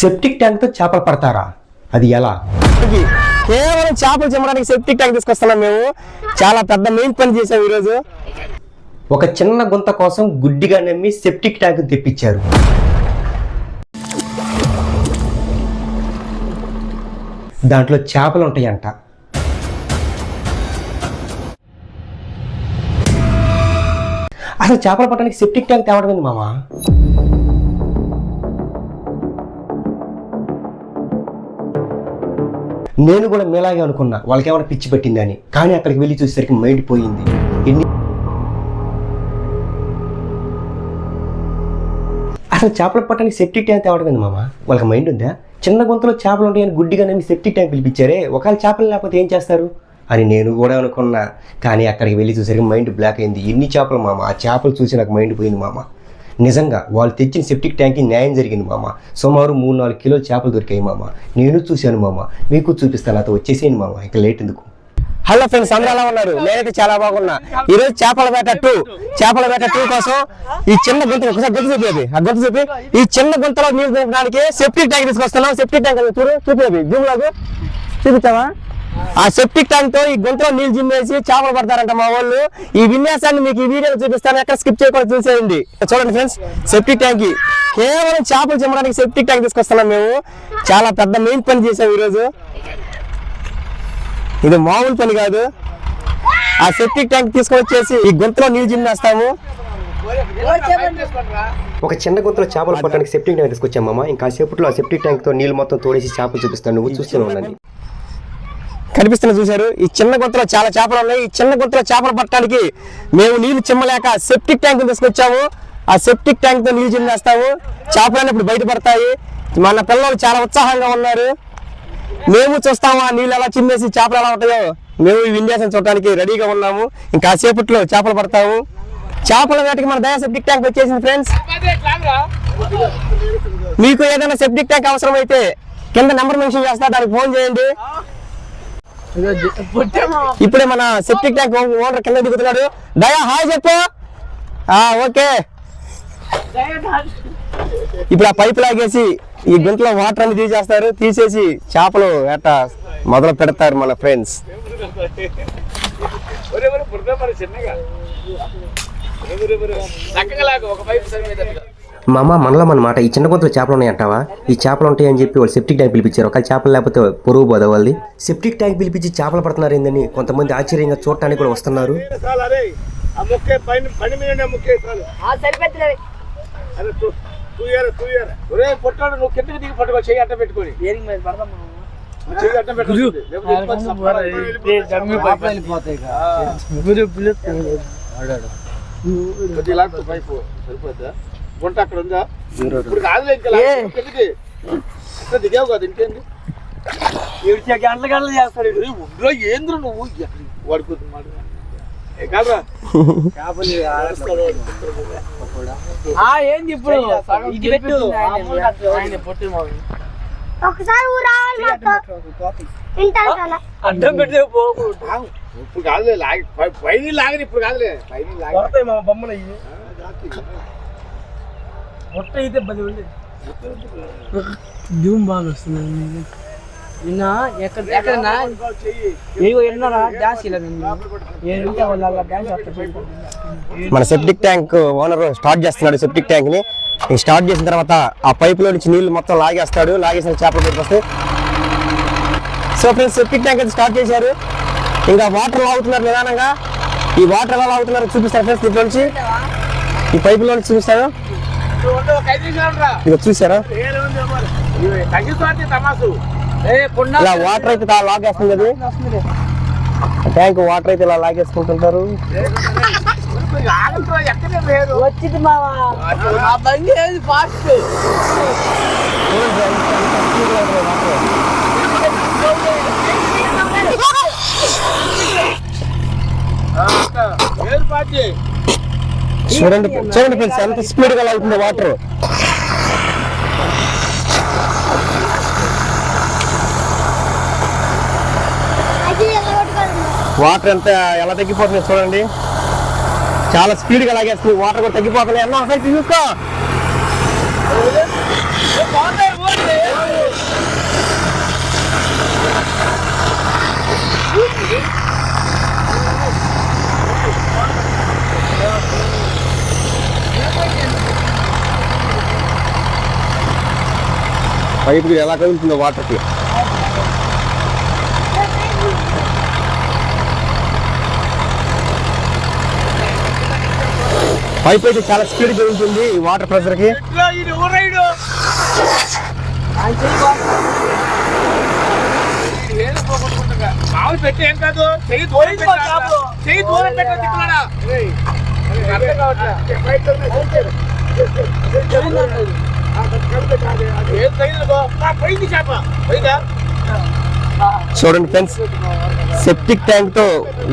Septic ట్యాంక్తో చేపలు పడతారా? అది ఎలా? కేవలం చేపలు చిమ్మడానికి సెప్టిక్ ట్యాంక్ తీసుకొస్తున్నాం మేము. చాలా పెద్ద మెయిన్ పని చేసాం ఈరోజు. ఒక చిన్న గుంత కోసం గుడ్డిగా నమ్మి సెప్టిక్ ట్యాంక్ తెప్పించారు. దాంట్లో చేపలు ఉంటాయంట. అసలు చేపలు పట్టడానికి సెప్టిక్ ట్యాంక్ తేవడం ఏంది మామ? నేను కూడా మీలాగే అనుకున్నా. వాళ్ళకి ఏమైనా పిచ్చి పెట్టిందని కానీ అక్కడికి వెళ్ళి చూసేసరికి మైండ్ పోయింది. ఎన్ని అసలు చేపలు పట్టడానికి సెప్టిక్ ట్యాంక్ తేవడం ఏంది మామ? వాళ్ళకి మైండ్ ఉందా? చిన్న గుంతలో చేపలు ఉంటాయని గుడ్డిగా నేను సెప్టిక్ ట్యాంక్ పిలిపించారే. ఒకవేళ చేపలు లేకపోతే ఏం చేస్తారు? అని నేను కూడా అనుకున్నా. కానీ అక్కడికి వెళ్ళి చూసరికి మైండ్ బ్లాక్ అయింది. ఎన్ని చేపలు మామ? ఆ చేపలు చూసి నాకు మైండ్ పోయింది మామ. నిజంగా వాళ్ళు తెచ్చిన సెప్టిక్ ట్యాంక్కి న్యాయం జరిగింది మామ. సుమారు మూడు నాలుగు కిలోలు చేపలు దొరికాయి మామ. నేను చూశాను మామ. మీకు చూపిస్తాను అతను వచ్చేసేయండి మామ. ఇంకా లేట్ ఎందుకు? హలో ఫ్రెండ్స్ అందరూ ఎలా ఉన్నారు? నేనైతే చాలా బాగున్నా. ఈ రోజు చేపల వేట టూ. చేపల వేట టూ కోసం ఈ చిన్న గుంత ఒకసారి గుంత చూపి ఆ గుంత చూపి. ఈ చిన్న గుంతలో నీళ్ళు దింపడానికి సెప్టిక్ ట్యాంక్ తీసుకొస్తున్నాం. సెప్టిక్ ట్యాంక్ చూడు చూపేది జూమ్ చూపిస్తావా? ఆ సెప్టిక్ ట్యాంక్తో ఈ గుంతలో నీళ్ళు జిమ్మేసి చేపలు పడతారంట మా వాళ్ళు. ఈ విన్యాసాన్ని మీకు ఈ వీడియోలో చూపిస్తాను. ఎక్కడ స్కిప్ చేయకుండా చూసేయండి. చూడండి ఫ్రెండ్స్ సెప్టిక్ ట్యాంక్ కేవలం చేపలు చిమ్మడానికి సెప్టిక్ ట్యాంక్ తీసుకొస్తున్నాం మేము. చాలా పెద్ద మెయిన్ పని చేసాం ఈరోజు. ఇది మామూలు పని కాదు. ఆ సెప్టిక్ ట్యాంక్ తీసుకొని వచ్చేసి ఈ గుంతలో నీళ్ళు జిమ్మేస్తాము. ఒక చిన్న గుంతలో చేపలు పట్టడానికి సెప్టిక్ ట్యాంక్ తీసుకొచ్చాం మామ. ఇంకా సేపట్లో ఆ సెప్టిక్ ట్యాంక్తో నీళ్ళు మొత్తం తోడేసి చేపలు చూపిస్తాను. నువ్వు చూస్తూనే ఉండండి. కనిపిస్తున్న చూశారు. ఈ చిన్న గుంతలో చాలా చేపలు ఉన్నాయి. ఈ చిన్న గుంతలో చేపలు పట్టడానికి మేము నీళ్ళు చిమ్మలేక సెప్టిక్ ట్యాంక్ తీసుకొచ్చాము. ఆ సెప్టిక్ ట్యాంక్తో నీళ్ళు చిమ్మేస్తాము. చేపలన్నీ ఇప్పుడు బయటపడతాయి. మన పిల్లలు చాలా ఉత్సాహంగా ఉన్నారు. మేము చూస్తాము ఆ నీళ్ళు ఎలా చిమ్మేసి చేపలు ఎలా ఉంటాయో మేము ఈ విన్యాసం చూడడానికి రెడీగా ఉన్నాము. ఇంకా సేపట్లో చేపలు పడతాము. చేపల వేటకి మన దయా సెప్టిక్ ట్యాంక్ వచ్చేసింది ఫ్రెండ్స్ మీకు ఏదైనా సెప్టిక్ ట్యాంక్ అవసరం అయితే కింద నెంబర్ మెన్షన్ చేస్తా దానికి ఫోన్ చేయండి. ఇప్పుడే మన సెప్టిక్ ట్యాంక్ ఓనర్ కింద దిగుతున్నాడు దయా హాయ్ చెప్పు ఆ ఓకే ఇప్పుడు ఆ పైప్ లాగేసి ఈ గుంటలో వాటర్ అన్ని తీసేస్తారు తీసేసి చేపలు వేట మొదలు పెడతారు మన ఫ్రెండ్స్ మామ మనలో మన మాట ఈ చిన్న గుంతలో చేపలు ఉన్నాయంటావా ఈ చేపలు ఉంటాయని చెప్పి వాళ్ళు సెప్టిక్ ట్యాంక్ పిలిపించారు. ఒకవేళ చేపలు లేకపోతే పొరుగు పోదా వాళ్ళది? సెప్టిక్ ట్యాంక్ పిలిపించి చేపలు పడుతున్నారు ఏందని కొంతమంది ఆశ్చర్యంగా చూడటానికి కూడా వస్తున్నారు. చాలు గుంట అక్కడ ఉందా? ఇప్పుడు కాదులే ఇంకా. కిందకి అక్కడ దిగావు కదా ఇంకేంది? గంటల గంటలు చేస్తాడు ఉండ్రా ఏంద్ర నువ్వు? ఎక్కడికి వాడుకోద్దు మాట? ఏంది ఇప్పుడు? ఇది పెట్టు. పొట్టు. ఒకసారి అడ్డం పెడితే ఇప్పుడు కాదులే లాగి పై- పైన లాగని ఇప్పుడు కాదులే. పైన లాగి మా బొమ్మలు అయ్యి పొట్ట అయితే పది ఉంది. జూమ్ బాగా వస్తుంది. నిన్న ఎక్కడ ఎక్కడన్నా? ఏవో ఎన్నారా డ్యాన్స్ ఇలా మన సెప్టిక్ ట్యాంక్ ఓనర్ స్టార్ట్ చేస్తున్నాడు సెప్టిక్ ట్యాంక్ని స్టార్ట్ చేసిన తర్వాత ఆ పైప్లో నుంచి నీళ్ళు మొత్తం లాగేస్తాడు. లాగేసిన చేపలు బయటకు సో ఫ్రెండ్స్ సెప్టిక్ ట్యాంక్ అయితే స్టార్ట్ చేశారు. ఇంకా వాటర్ లాగుతున్నారు నిదానంగా. ఈ వాటర్ ఎలా లాగుతున్నారు చూపిస్తారు ఫ్రెండ్స్ దీంట్లో నుంచి. ఈ పైపులో నుంచి చూపిస్తారు ఇక చూసారా? ఇలా వాటర్ అయితే ఇలా లాగేస్తుంది అది. ట్యాంక్ వాటర్ అయితే ఇలా లాగేసుకుంటుంటారు. ఎక్కడే వేరు వచ్చింది మావా. ఆ బండి ఏది ఫాస్ట్ వేరు పార్టీ. చూడండి చూడండి ఫ్రెండ్స్ ఎంత స్పీడ్గా లాగుతుంది వాటర్. వాటర్ ఎంత ఎలా తగ్గిపోతుంది చూడండి. చాలా స్పీడ్గా లాగేస్తుంది వాటర్ కూడా తగ్గిపోతుంది అన్న ఒకసారి చూసుకో పైపు ఎలా కదులుతుందో వాటర్కి పైప్ అయితే చాలా స్పీడ్ కదులుతుంది ఈ వాటర్ ప్రెషర్కి మామూలు పెట్టి ఏం కాదు చెయ్యి దూరం పెట్టాలి చెయ్యి దూరం తిప్పులాడా చూడండి ఫ్రెండ్స్ సెప్టిక్ ట్యాంక్తో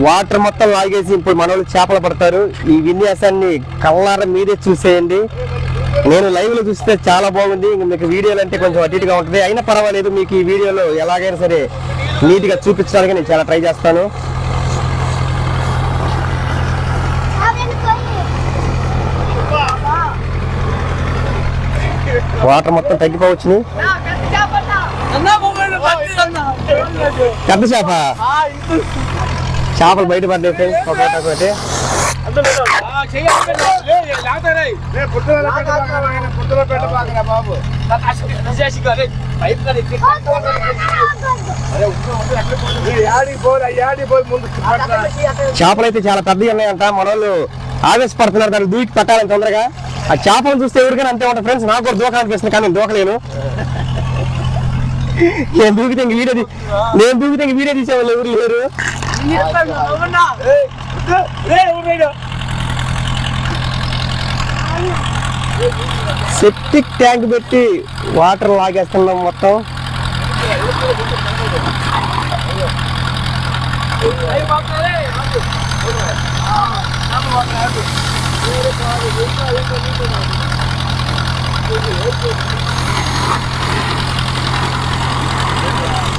వాటర్ మొత్తం లాగేసి ఇప్పుడు మన వాళ్ళు చేపలు పడతారు. ఈ విన్యాసాన్ని కళ్ళార మీరే చూసేయండి. నేను లైవ్లో చూస్తే చాలా బాగుంది. ఇంక మీకు వీడియోలు అంటే కొంచెం అటు ఉంటుంది. అయినా పర్వాలేదు మీకు ఈ వీడియోలో ఎలాగైనా సరే నీట్గా చూపించడానికి నేను చాలా ట్రై చేస్తాను అదేంటి పోయి వాటర్ మొత్తం తగ్గిపోవచ్చు పెద్ద చేప. చేపలు బయట ఫ్రెండ్స్ ఒకటి ఒకటి. చేపలు అయితే చాలా పెద్దవి ఉన్నాయంట. మన వాళ్ళు ఆవేశపడుతున్నారు. దాన్ని దూకి పట్టాలని తొందరగా. ఆ చేపలు చూస్తే ఎవరికైనా అంతే ఉంటుంది ఫ్రెండ్స్ నాకు కూడా దూకాలి అనిపిస్తుంది కానీ నేను దూకలేను నేను దూకితే ఇంక వీడియో నేను దూకితే ఇంక వీడియో తీసేవాళ్ళు ఎవరు లేరు. సెప్టిక్ ట్యాంక్ పెట్టి వాటర్ లాగేస్తున్నాం మొత్తం.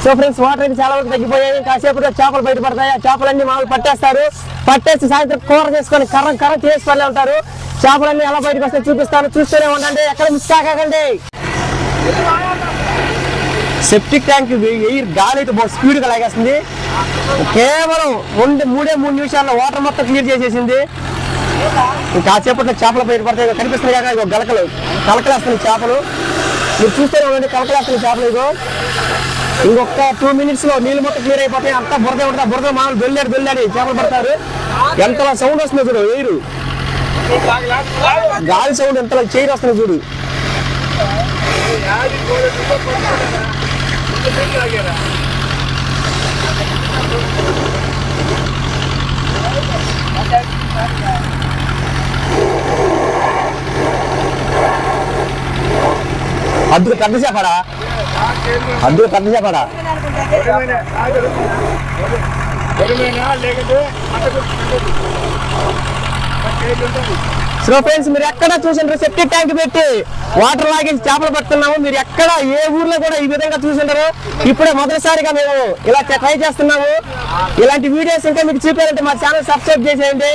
సో ఫ్రెండ్స్ వాటర్ అయితే చాలా వరకు తగ్గిపోయాయి. కాసేపు చేపలు బయటపడతాయి. ఆ చేపలన్నీ మామూలు పట్టేస్తారు. పట్టేసి సాయంత్రం కూర చేసుకొని కర్ర కర్ర చేసుకొని ఉంటారు. చేపలన్నీ ఎలా బయటకు వస్తాయి చూపిస్తాను. చూస్తూనే ఉండండి. ఎక్కడ మిస్ కాకండి సెప్టిక్ ట్యాంక్ ఎయిర్ గాలి అయితే బాగా స్పీడ్ లాగేస్తుంది. కేవలం రెండు మూడే మూడు నిమిషాల్లో వాటర్ మొత్తం క్లియర్ చేసేసింది. కాసేపట్లో చేపలు బయటపడతాయి పడతాయి. కనిపిస్తున్నాయి కదా ఇగో గలకలు. కలకలేస్తున్న చేపలు. మీరు చూస్తే ఉండండి చేపలు ఇగో. ఇంకొక టూ మినిట్స్లో నీళ్ళు మొత్తం క్లియర్ అయిపోతాయి. అంతా బురద ఉంటుంది బురద మామూలు బెల్లాడు బెల్లాడి చేపలు పడతారు. ఎంతలా సౌండ్ వస్తుంది చూడు ఎయిరు. గాలి సౌండ్ ఎంతలా చైర్ వస్తుంది చూడు. అద్దుకు పెద్ద చేపడా అద్దుకు పెద్ద చేపడా సో ఫ్రెండ్స్ మీరు ఎక్కడ చూసింటారు సెప్టిక్ ట్యాంక్ పెట్టి వాటర్ లాగేసి చేపలు పడుతున్నాము మీరు ఎక్కడ ఏ ఊర్లో కూడా ఈ విధంగా చూసింటారు ఇప్పుడే మొదటిసారిగా మేము ఇలా ట్రై చేస్తున్నాము ఇలాంటి వీడియోస్ ఇంకా మీకు చూపారంటే మా ఛానల్ సబ్స్క్రైబ్ చేసేయండి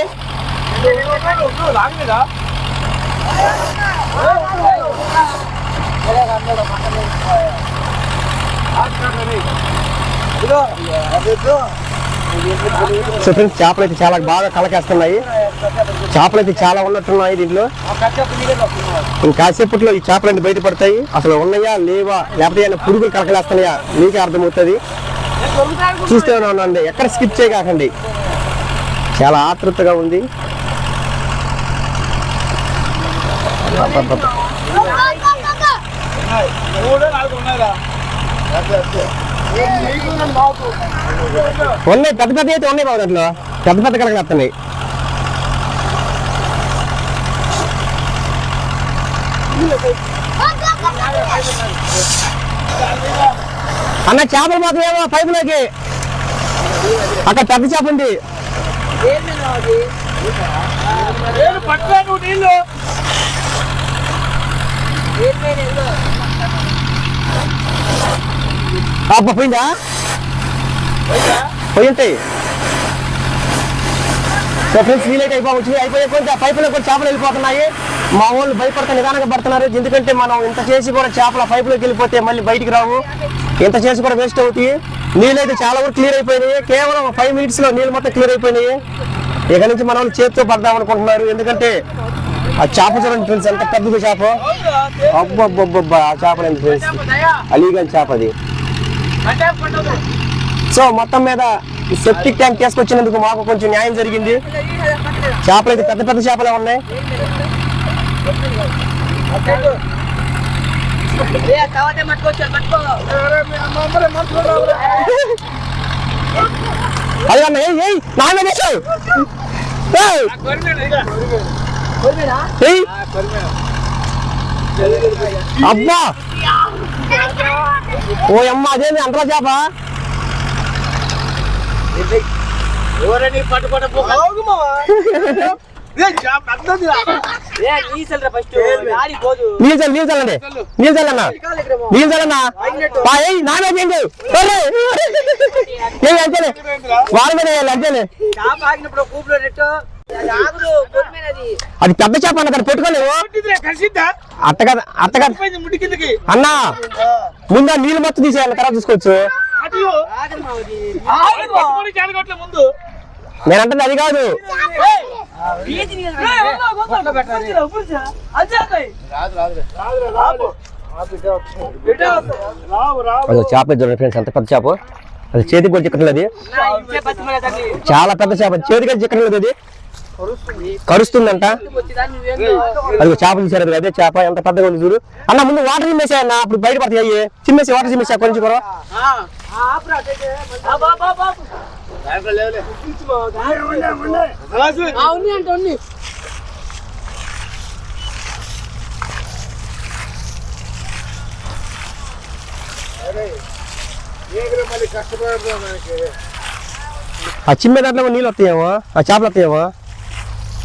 లాగలేదా సో ఫ్రెండ్స్ చేపలు అయితే చాలా బాగా కలకేస్తున్నాయి. చేపలు అయితే చాలా ఉన్నట్టున్నాయి దీంట్లో. కాసేపట్లో ఈ చేపలు అయితే బయటపడతాయి. అసలు ఉన్నాయా లేవా లేకపోతే ఏమైనా పురుగులు కలకలేస్తున్నాయా మీకే అర్థమవుతుంది. చూస్తే ఉండండి ఎక్కడ స్కిప్ చేయకండి చాలా ఆతృతగా ఉంది. మూడో నాలుగు ఉన్నాయి పెద్ద పెద్ద అయితే ఉన్నాయి బాబు దాంట్లో. పెద్ద పెద్ద కలకలేస్తున్నాయి అన్న చేపలు మాత్రం ఏమో పైపులోకి అక్కడ పెద్ద చేప ఉంది. నేను నీళ్ళు. అబ్బా పోయిందా? పోయి ఉంటాయి ఫ్రెండ్స్ వీలైతే అయిపోవచ్చు. అయిపోయే కొంచెం పైపులో కూడా చేపలు వెళ్ళిపోతున్నాయి. మా వాళ్ళు భయపడతా నిదానంగా పడుతున్నారు. ఎందుకంటే మనం ఇంత చేసి కూడా చేపల పైపులోకి వెళ్ళిపోతే మళ్ళీ బయటికి రావు. ఇంత చేసి కూడా వేస్ట్ అవుతాయి. నీళ్ళైతే చాలా వరకు క్లియర్ అయిపోయినాయి. కేవలం ఫైవ్ మినిట్స్లో నీళ్ళు మొత్తం క్లియర్ అయిపోయినాయి. ఇక నుంచి మనం చేతితో పడదాం అనుకుంటున్నారు. ఎందుకంటే ఆ చేప చూడండి ఫ్రెండ్స్ ఎంత పెద్దది చేప. అబ్బబ్బబ్బబ్బా ఆ చేపలండి ఫ్రెండ్స్ అలీగంజ్ చేప అది. సో మొత్తం మీద ఈ సెప్టిక్ ట్యాంక్ తీసుకొచ్చినందుకు మాకు కొంచెం న్యాయం జరిగింది. చేపలు అయితే పెద్ద పెద్ద చేపలే ఉన్నాయి. అదే అన్న ఏ నాన్న అబ్బా! ఓ అమ్మ అదేంది అంతలా చేప? ఎవరని పట్టుకోవడం ఏ నీసల్రా ఫస్ట్ ఆడి పోదు. నీళ్ళు చల్లు నీళ్ళు చల్లండి నీళ్ళు చల్లన్నా నీళ్ళు చల్లన్నా పా, ఏయ్ నా మీద ఏంటి ఏయ్ అంతేలే. వాళ్ళ మీద అంతేలే. అది పెద్ద చేప అన్న దాన్ని పెట్టుకోలేవు అన్నా ముందు ఆ నీళ్ళు మొత్తం తీసేయాలి తర్వాత చూసుకోవచ్చు అటు ఆగదు మావది పట్టుకొని జాడగొట్ల ముందు నేను అంటే అది కాదు చేప చూడండి ఫ్రెండ్స్ ఎంత పెద్ద చేప అది చేతికి కూడా చిక్కట్లేదు చాలా పెద్ద చేప చేతికి చిక్కట్లేదు అది కరుస్తుందంట. అది చేప చూసారు అది చేప ఎంత పెద్దగా ఉంది చూడు. అన్న ముందు వాటర్ చిమ్మేసా అన్న అప్పుడు బయట పడతాయి అయ్యి. చిమ్మేసి వాటర్ చిమ్మేసా కొంచెం కూడా ఆ చిమ్మే దాంట్లో నీళ్ళు వస్తాయేమో. ఆ చేపలు వస్తాయేమో.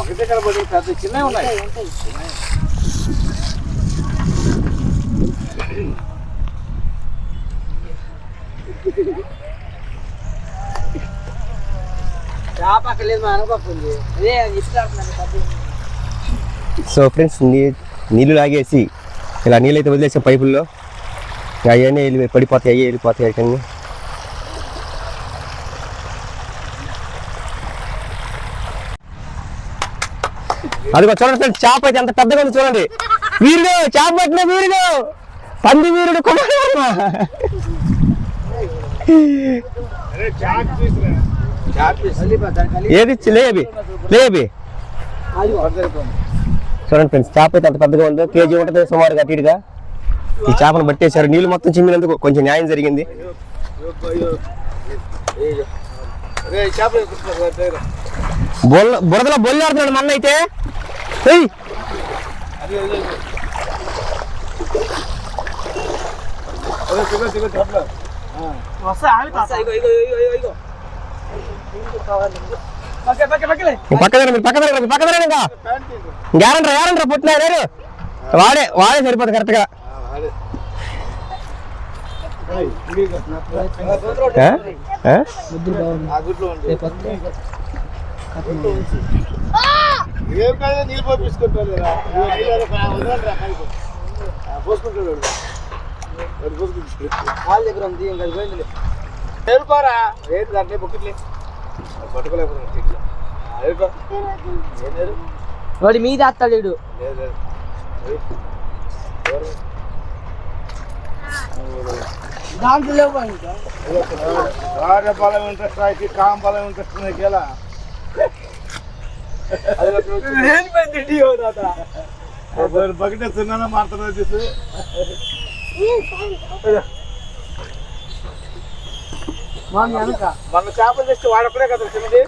ఒకటే పెద్ద చిన్నవి ఉన్నాయి. అదే సో ఫ్రెండ్స్ నీ నీళ్ళు లాగేసి ఇలా నీళ్ళు అయితే వదిలేసాం పైపుల్లో. అవన్నీ వెళ్ళి పడిపోతాయి అయ్యి వెళ్ళిపోతాయి అక్కడిని అదిగో చూడండి చేప అయితే ఎంత పెద్దగా ఉంది చూడండి. వీరుడు చేప పట్టిన వీరుడు. పంది వీరుడు కుమారవర్మ ఏది? లేబి లేబి చూడండి ఫ్రెండ్స్ చేప అయితే ఎంత పెద్దగా ఉందో కేజీ ఉంటుంది సుమారుగా అటు ఈ చేపను పట్టేశారు. నీళ్ళు మొత్తం చిమ్మినందుకు కొంచెం న్యాయం జరిగింది అరే చేపలు తీసుకురా దగ్గర బొల్ల బురదలో బొల్లాడుతున్నాడు మన్న అయితే. ఏయ్! అదే మీరు ఇంకా. గ్యారంటీ గ్యారంటీ పుట్టినా వాడే వాడే సరిపోతుంది కరెక్ట్గా దగ్గర ఉంది ఇంకా పోయిందిలే ఏరుకోరా ఏంటి దాంట్లో బొక్కిట్లే వాడి మీద అత్తాడు లేదు దాంట్లో బలం ఇంట్రెస్ట్ నాకు కామ బలం ఇంట్రెస్ట్ నాకు ఎలా బకెట్ చిన్న మాట్లాడదు తీసు? మన చేపలు తెచ్చి వాడకునే కదా చిన్నది.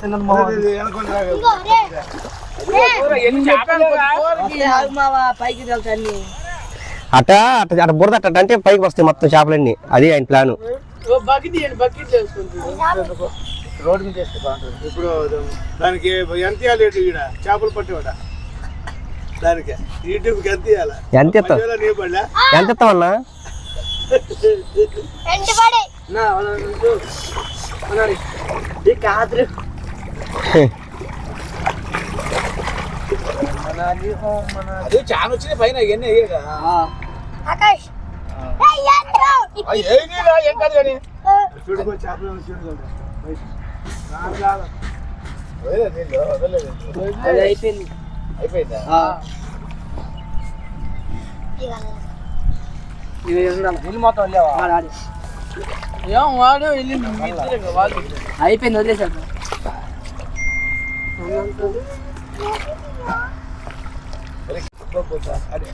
చిన్నది పైకి తెలుసండి అట అట అట బురద అట్ట అంటే పైకి వస్తాయి మొత్తం చేపలన్నీ. అది ఆయన ప్లాను. రోడ్డు మీద ఇప్పుడు దానికి ఎంత ఇవ్వాలి చేపలు పట్టేవాడ? దానికి. యూట్యూబ్కి ఎంత ఇవ్వాలి? కాదు అది చాలా వచ్చింది పైన ఇవన్నీ అయ్యాయి ఆకాష్? ఏం కాదు కానీ చూడుకో చేపలు చూడుకో అది అయిపోయింది. అయిపోయిందా? అయిపోయింది వదిలేసాడు అది.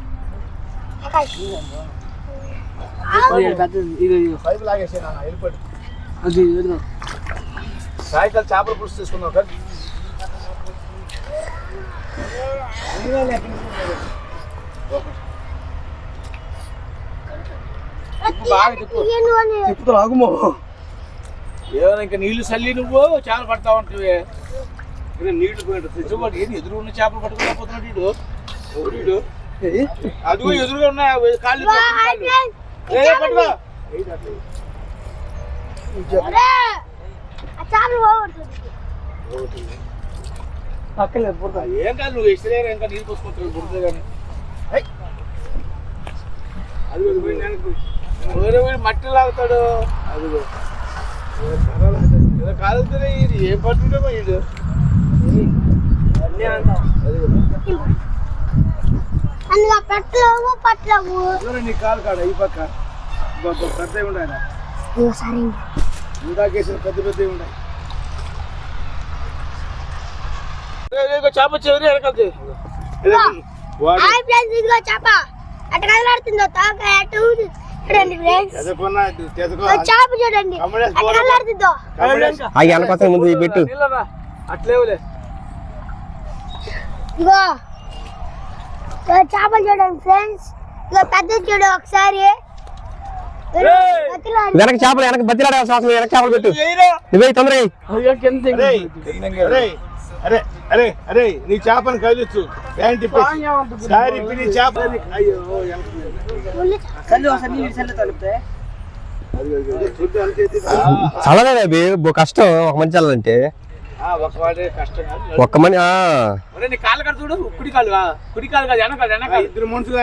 సాయంకాలం చేపల పులుసు తీసుకుందాం కదా బాగా ఆగుమో ఏమైనా ఇంకా నీళ్ళు చల్లి నువ్వు చేపలు పడతా ఉంటావే నీళ్ళు పోయిన ఎదురు ఉన్న చేపలు పట్టుకుని పోతున్నాడు వీడు. వీడు. అదిగో ఎదురుగా ఉన్న కాళ్ళు పట్టుకో. పక్కన బురద. ఏం కాదు నువ్వు ఇస్తలేరు ఇంకా నీళ్ళు పోసుకుంటావు కానీ అదిగో అది మట్టి లాగుతాడు? అదిగో. కాలుతుంది ఇది ఏం పట్టుకుంటామో వీడు అన్నీ. అదిగో. అందులో పెట్టలేవు పట్టలేవు. నీ కాలు కాడ? ఈ పక్క. బాబా పెద్దవి ఉండాలి సరే ఇందాకేసిన పెద్ద పెద్దవి ఉన్నాయి చేప వెనకాల వాడు? హాయ్ ఫ్రెండ్స్ ఇదిగో చేప. అటు కదలాడుతుందో తాక అటు. చూడండి ఫ్రెండ్స్. చేప చూడండి. ముందు పెట్టు. అట్లేవులే. ఇదిగో. చేపలు చూడండి ఫ్రెండ్స్. ఇదిగో పెద్ద చూడు ఒకసారి. వెనక చేపలు వెనక బతిలాడే అవసరం వెనక చేపలు పెట్టు. నువ్వే తొందరగా అరే అరే అరే అరే అరే నీ చేపను కదిలిచ్చు ప్యాంట్ ఇప్పేసి సారీ నీ చేప. అయ్యో చల్లదే కష్టం. ఒక మంచి చల్లంటే ఒక వాడే కష్టం కాదు. ఒక్క మని ఆ. ఒరేయ్, నీ కాళ్ళు కడ చూడు కుడి కాలు. కుడి కాలు కాదు వెనకాల వెనకాల ఇద్దరు మనుషులు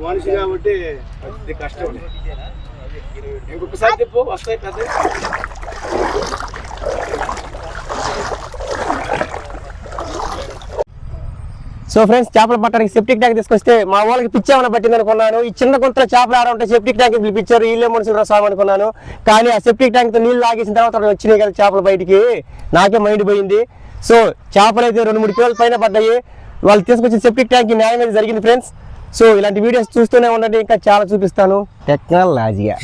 మనిషి కాబట్టి కష్టం ఇంకొకసారి చెప్పు వస్తాయి పెద్ద సో ఫ్రెండ్స్ చేపలు పట్టడానికి సెప్టిక్ ట్యాంక్ తీసుకొస్తే మా వాళ్ళకి పిచ్చి ఏమైనా పట్టింది అనుకున్నాను ఈ చిన్న గుంతలో చేపలు ఆడమంటే సెప్టిక్ ట్యాంక్ పిలిపించారు. వీళ్ళే మనుషులు స్వామి అనుకున్నాను. కానీ ఆ సెప్టిక్ ట్యాంక్తో నీళ్ళు లాగేసిన తర్వాత అక్కడ వచ్చినాయి కదా చేపలు బయటికి. నాకే మైండ్ పోయింది. సో చేపలు అయితే రెండు మూడు కిలోల పైన పడ్డాయి. వాళ్ళు తీసుకొచ్చిన సెప్టిక్ ట్యాంక్ న్యాయం అయితే జరిగింది ఫ్రెండ్స్ సో ఇలాంటి వీడియోస్ చూస్తూనే ఉండండి. ఇంకా చాలా చూపిస్తాను. టెక్నాలజీగా